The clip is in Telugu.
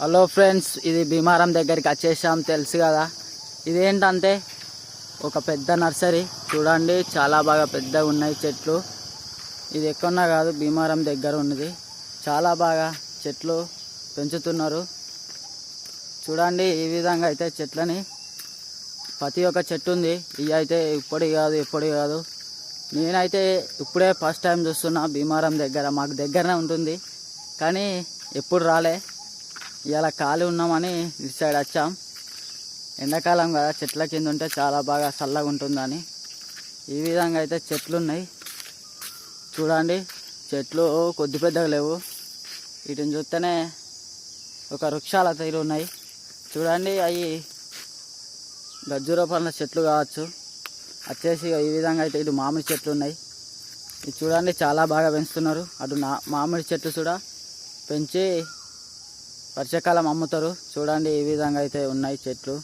హలో ఫ్రెండ్స్ ఇది భీమారం దగ్గరికి వచ్చేసాం తెలుసు కదా. ఇదేంటంటే ఒక పెద్ద నర్సరీ. చూడండి చాలా బాగా పెద్దగా ఉన్నాయి చెట్లు. ఇది ఎక్కడున్నా కాదు భీమారం దగ్గర ఉన్నది. చాలా బాగా చెట్లు పెంచుతున్నారు. చూడండి ఈ విధంగా అయితే చెట్లని ప్రతి ఒక్క చెట్టు ఉంది. ఇవి అయితే ఇప్పటి కాదు ఎప్పుడు కాదు. నేనైతే ఇప్పుడే ఫస్ట్ టైం చూస్తున్నా భీమారం దగ్గర. మాకు దగ్గరనే ఉంటుంది. కానీ ఎప్పుడు రాలే. ఇలా ఖాళీ ఉన్నామని ఇటు సైడ్ వచ్చాం. ఎండాకాలం కదా చెట్ల కింద ఉంటే చాలా బాగా చల్లగా ఉంటుందని. ఈ విధంగా అయితే చెట్లు ఉన్నాయి. చూడండి చెట్లు కొద్ది పెద్దగా లేవు. వీటిని చూస్తేనే ఒక వృక్షాల తీరు ఉన్నాయి. చూడండి అవి గజ్జూర పండ్ల చెట్లు కావచ్చు. వచ్చేసి ఈ విధంగా అయితే ఇటు మామిడి చెట్లు ఉన్నాయి. ఇది చూడండి చాలా బాగా పెంచుతున్నారు. అటు నా మామిడి చెట్లు కూడా పెంచి వర్షాకాలం అమ్ముతారు. చూడండి ఈ విధంగా అయితే ఉన్నాయి చెట్లు.